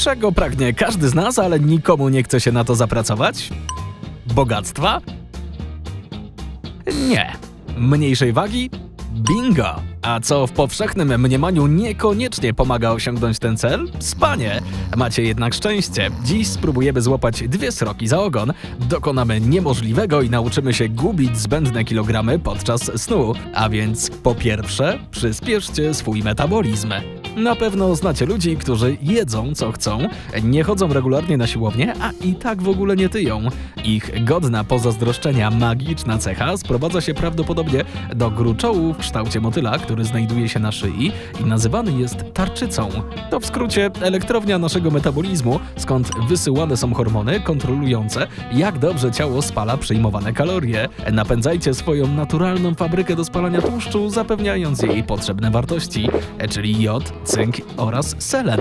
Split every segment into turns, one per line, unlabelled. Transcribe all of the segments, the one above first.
Czego pragnie każdy z nas, ale nikomu nie chce się na to zapracować? Bogactwa? Nie. Mniejszej wagi? Bingo! A co w powszechnym mniemaniu niekoniecznie pomaga osiągnąć ten cel? Spanie! Macie jednak szczęście. Dziś spróbujemy złapać dwie sroki za ogon, dokonamy niemożliwego i nauczymy się gubić zbędne kilogramy podczas snu. A więc po pierwsze, przyspieszcie swój metabolizm. Na pewno znacie ludzi, którzy jedzą co chcą, nie chodzą regularnie na siłownię, a i tak w ogóle nie tyją. Ich godna pozazdroszczenia magiczna cecha sprowadza się prawdopodobnie do gruczołu w kształcie motyla, który znajduje się na szyi i nazywany jest tarczycą. To w skrócie elektrownia naszego metabolizmu, skąd wysyłane są hormony kontrolujące, jak dobrze ciało spala przyjmowane kalorie. Napędzajcie swoją naturalną fabrykę do spalania tłuszczu, zapewniając jej potrzebne wartości, czyli jod, cynk oraz selen.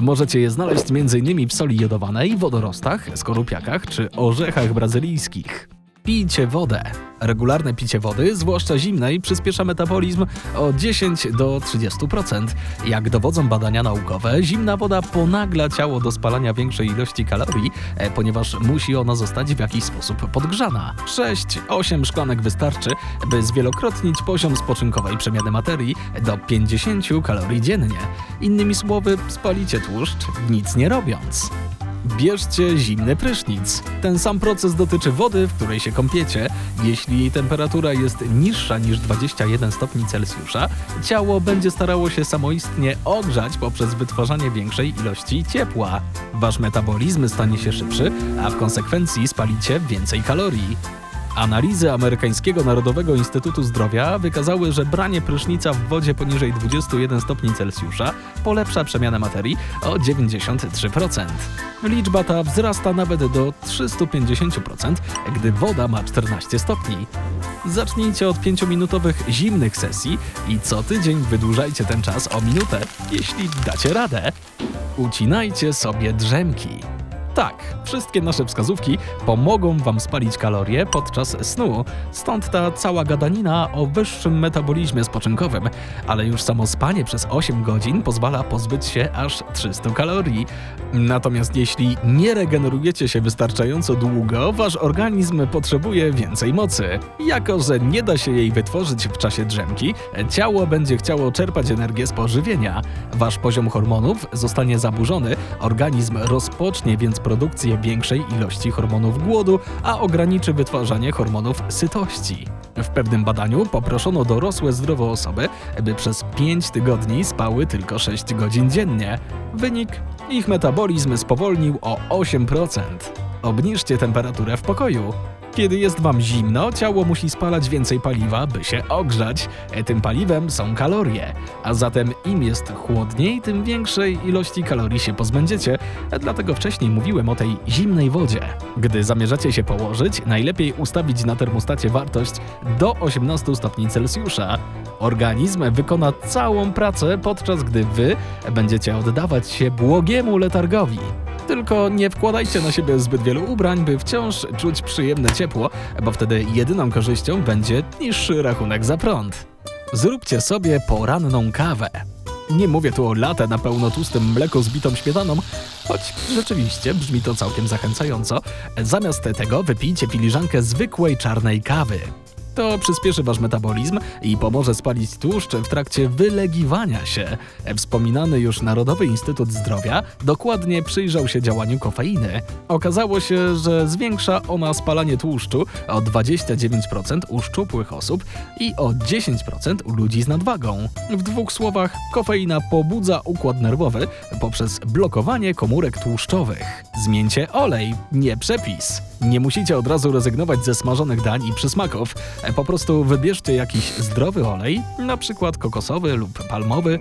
Możecie je znaleźć m.in. w soli jodowanej, wodorostach, skorupiakach czy orzechach brazylijskich. Pijcie wodę. Regularne picie wody, zwłaszcza zimnej, przyspiesza metabolizm o 10 do 30%. Jak dowodzą badania naukowe, zimna woda ponagla ciało do spalania większej ilości kalorii, e, ponieważ musi ona zostać w jakiś sposób podgrzana. 6-8 szklanek wystarczy, by zwielokrotnić poziom spoczynkowej przemiany materii do 50 kalorii dziennie. Innymi słowy, spalicie tłuszcz, nic nie robiąc. Bierzcie zimny prysznic. Ten sam proces dotyczy wody, w której się kąpiecie. Jeśli jej temperatura jest niższa niż 21 stopni Celsjusza, ciało będzie starało się samoistnie ogrzać poprzez wytwarzanie większej ilości ciepła. Wasz metabolizm stanie się szybszy, a w konsekwencji spalicie więcej kalorii. Analizy amerykańskiego Narodowego Instytutu Zdrowia wykazały, że branie prysznica w wodzie poniżej 21 stopni Celsjusza polepsza przemianę materii o 93%. Liczba ta wzrasta nawet do 350%, gdy woda ma 14 stopni. Zacznijcie od 5-minutowych zimnych sesji i co tydzień wydłużajcie ten czas o minutę, jeśli dacie radę. Ucinajcie sobie drzemki. Tak, wszystkie nasze wskazówki pomogą Wam spalić kalorie podczas snu, stąd ta cała gadanina o wyższym metabolizmie spoczynkowym, ale już samo spanie przez 8 godzin pozwala pozbyć się aż 300 kalorii. Natomiast jeśli nie regenerujecie się wystarczająco długo, Wasz organizm potrzebuje więcej mocy. Jako, że nie da się jej wytworzyć w czasie drzemki, ciało będzie chciało czerpać energię z pożywienia. Wasz poziom hormonów zostanie zaburzony, organizm rozpocznie więc produkcję większej ilości hormonów głodu, a ograniczy wytwarzanie hormonów sytości. W pewnym badaniu poproszono dorosłe zdrowe osoby, by przez 5 tygodni spały tylko 6 godzin dziennie. Wynik? Ich metabolizm spowolnił o 8%. Obniżcie temperaturę w pokoju. Kiedy jest wam zimno, ciało musi spalać więcej paliwa, by się ogrzać. E, Tym paliwem są kalorie. A zatem im jest chłodniej, tym większej ilości kalorii się pozbędziecie. E, Dlatego wcześniej mówiłem o tej zimnej wodzie. Gdy zamierzacie się położyć, najlepiej ustawić na termostacie wartość do 18 stopni Celsjusza. Organizm wykona całą pracę, podczas gdy wy będziecie oddawać się błogiemu letargowi. Tylko nie wkładajcie na siebie zbyt wielu ubrań, by wciąż czuć przyjemne ciepło, bo wtedy jedyną korzyścią będzie niższy rachunek za prąd. Zróbcie sobie poranną kawę. Nie mówię tu o latę na pełnotłustym mleku z bitą śmietaną, choć rzeczywiście brzmi to całkiem zachęcająco. Zamiast tego wypijcie filiżankę zwykłej czarnej kawy. To przyspieszy wasz metabolizm i pomoże spalić tłuszcz w trakcie wylegiwania się. Wspominany już Narodowy Instytut Zdrowia dokładnie przyjrzał się działaniu kofeiny. Okazało się, że zwiększa ona spalanie tłuszczu o 29% u szczupłych osób i o 10% u ludzi z nadwagą. W dwóch słowach, kofeina pobudza układ nerwowy poprzez blokowanie komórek tłuszczowych. Zmieńcie olej, nie przepis. Nie musicie od razu rezygnować ze smażonych dań i przysmaków. E, Po prostu wybierzcie jakiś zdrowy olej, na przykład kokosowy lub palmowy.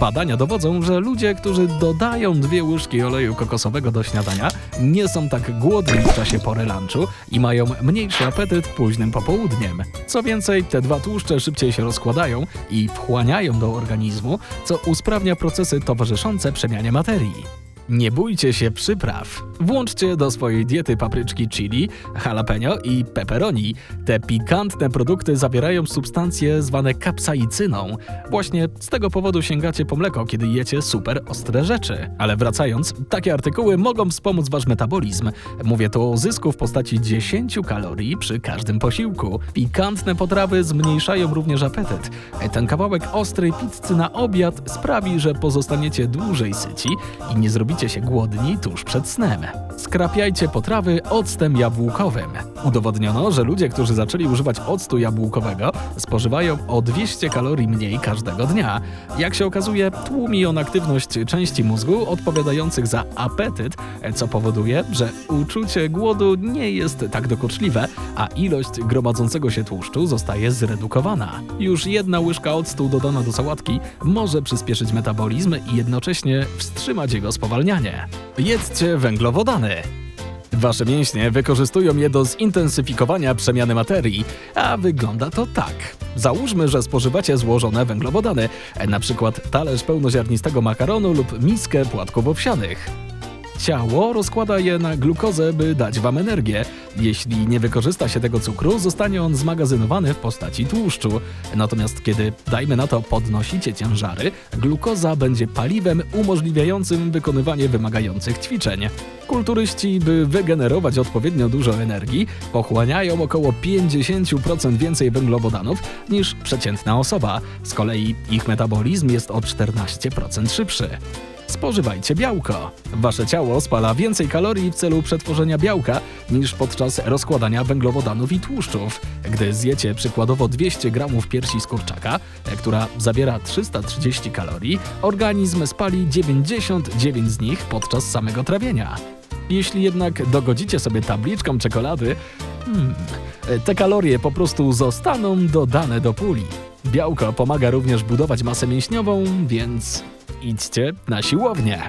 Badania dowodzą, że ludzie, którzy dodają dwie łyżki oleju kokosowego do śniadania, nie są tak głodni w czasie pory lunchu i mają mniejszy apetyt późnym popołudniem. Co więcej, te dwa tłuszcze szybciej się rozkładają i wchłaniają do organizmu, co usprawnia procesy towarzyszące przemianie materii. Nie bójcie się przypraw. Włączcie do swojej diety papryczki chili, jalapeno i pepperoni. Te pikantne produkty zawierają substancje zwane kapsaicyną. Właśnie z tego powodu sięgacie po mleko, kiedy jecie super ostre rzeczy. Ale wracając, takie artykuły mogą wspomóc wasz metabolizm. Mówię tu o zysku w postaci 10 kalorii przy każdym posiłku. Pikantne potrawy zmniejszają również apetyt. Ten kawałek ostrej pizzy na obiad sprawi, że pozostaniecie dłużej syci i nie zrobicie się głodni tuż przed snem. Skrapiajcie potrawy octem jabłkowym. Udowodniono, że ludzie, którzy zaczęli używać octu jabłkowego, spożywają o 200 kalorii mniej każdego dnia. Jak się okazuje, tłumi on aktywność części mózgu odpowiadających za apetyt, co powoduje, że uczucie głodu nie jest tak dokuczliwe, a ilość gromadzącego się tłuszczu zostaje zredukowana. Już jedna łyżka octu dodana do sałatki może przyspieszyć metabolizm i jednocześnie wstrzymać jego spowalnianie. Jedzcie węglowodany. Wasze mięśnie wykorzystują je do zintensyfikowania przemiany materii, a wygląda to tak. Załóżmy, że spożywacie złożone węglowodany, przykład talerz pełnoziarnistego makaronu lub miskę płatków owsianych. Ciało rozkłada je na glukozę, by dać wam energię. Jeśli nie wykorzysta się tego cukru, zostanie on zmagazynowany w postaci tłuszczu. Natomiast kiedy, dajmy na to, podnosicie ciężary, glukoza będzie paliwem umożliwiającym wykonywanie wymagających ćwiczeń. Kulturyści, by wygenerować odpowiednio dużo energii, pochłaniają około 50% więcej węglowodanów niż przeciętna osoba. Z kolei ich metabolizm jest o 14% szybszy. Spożywajcie białko. Wasze ciało spala więcej kalorii w celu przetworzenia białka niż podczas rozkładania węglowodanów i tłuszczów. Gdy zjecie przykładowo 200 gramów piersi z kurczaka, która zawiera 330 kalorii, organizm spali 99 z nich podczas samego trawienia. Jeśli jednak dogodzicie sobie tabliczką czekolady, hmm, te kalorie po prostu zostaną dodane do puli. Białko pomaga również budować masę mięśniową, więc idźcie na siłownię.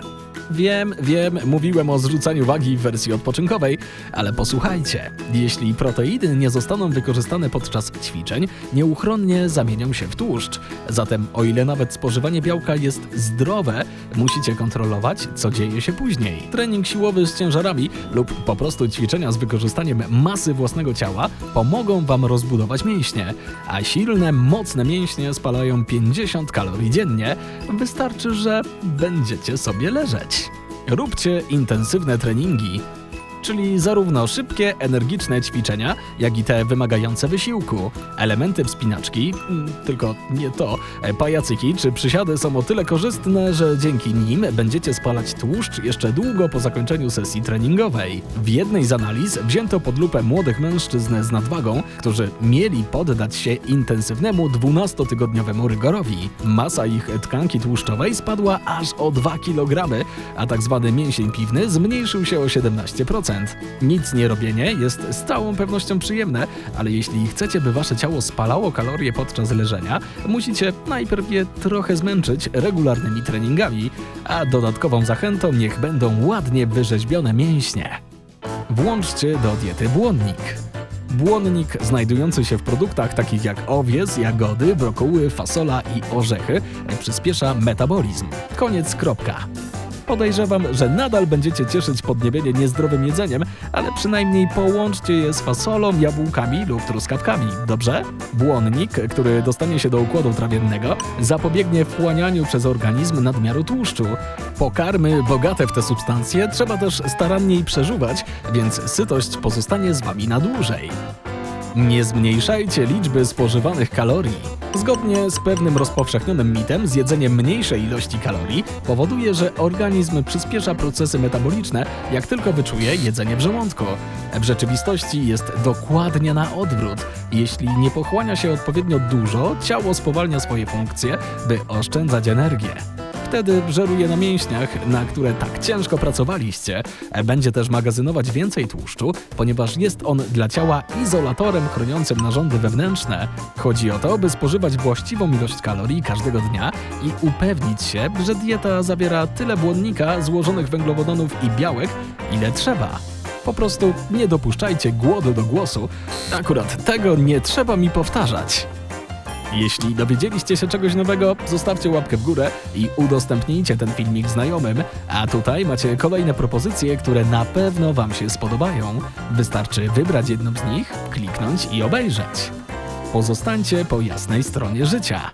Wiem, wiem, mówiłem o zrzucaniu wagi w wersji odpoczynkowej, ale posłuchajcie, jeśli proteiny nie zostaną wykorzystane podczas ćwiczeń, nieuchronnie zamienią się w tłuszcz. Zatem o ile nawet spożywanie białka jest zdrowe, musicie kontrolować, co dzieje się później. Trening siłowy z ciężarami lub po prostu ćwiczenia z wykorzystaniem masy własnego ciała pomogą wam rozbudować mięśnie, a silne, mocne mięśnie spalają 50 kalorii dziennie. Wystarczy, że będziecie sobie leżeć. Róbcie intensywne treningi, czyli zarówno szybkie, energiczne ćwiczenia, jak i te wymagające wysiłku. Elementy wspinaczki, mm, tylko nie to, e, pajacyki czy przysiady są o tyle korzystne, że dzięki nim będziecie spalać tłuszcz jeszcze długo po zakończeniu sesji treningowej. W jednej z analiz wzięto pod lupę młodych mężczyzn z nadwagą, którzy mieli poddać się intensywnemu 12-tygodniowemu rygorowi. Masa ich tkanki tłuszczowej spadła aż o 2 kg, a tak zwany mięsień piwny zmniejszył się o 17%. Nic nie robienie jest z całą pewnością przyjemne, ale jeśli chcecie, by wasze ciało spalało kalorie podczas leżenia, musicie najpierw je trochę zmęczyć regularnymi treningami, a dodatkową zachętą niech będą ładnie wyrzeźbione mięśnie. Włączcie do diety błonnik. Błonnik znajdujący się w produktach takich jak owiec, jagody, brokuły, fasola i orzechy przyspiesza metabolizm. Koniec kropka. Podejrzewam, że nadal będziecie cieszyć podniebienie niezdrowym jedzeniem, ale przynajmniej połączcie je z fasolą, jabłkami lub truskawkami, dobrze? Błonnik, który dostanie się do układu trawiennego, zapobiegnie wchłanianiu przez organizm nadmiaru tłuszczu. Pokarmy bogate w te substancje trzeba też staranniej przeżuwać, więc sytość pozostanie z wami na dłużej. Nie zmniejszajcie liczby spożywanych kalorii. Zgodnie z pewnym rozpowszechnionym mitem, zjedzenie mniejszej ilości kalorii powoduje, że organizm przyspiesza procesy metaboliczne, jak tylko wyczuje jedzenie w żołądku. W rzeczywistości jest dokładnie na odwrót. Jeśli nie pochłania się odpowiednio dużo, ciało spowalnia swoje funkcje, by oszczędzać energię. Wtedy żeruje na mięśniach, na które tak ciężko pracowaliście. Będzie też magazynować więcej tłuszczu, ponieważ jest on dla ciała izolatorem chroniącym narządy wewnętrzne. Chodzi o to, by spożywać właściwą ilość kalorii każdego dnia i upewnić się, że dieta zawiera tyle błonnika, złożonych węglowodanów i białek, ile trzeba. Po prostu nie dopuszczajcie głodu do głosu. Akurat tego nie trzeba mi powtarzać. Jeśli dowiedzieliście się czegoś nowego, zostawcie łapkę w górę i udostępnijcie ten filmik znajomym. A tutaj macie kolejne propozycje, które na pewno Wam się spodobają. Wystarczy wybrać jedną z nich, kliknąć i obejrzeć. Pozostańcie po jasnej stronie życia.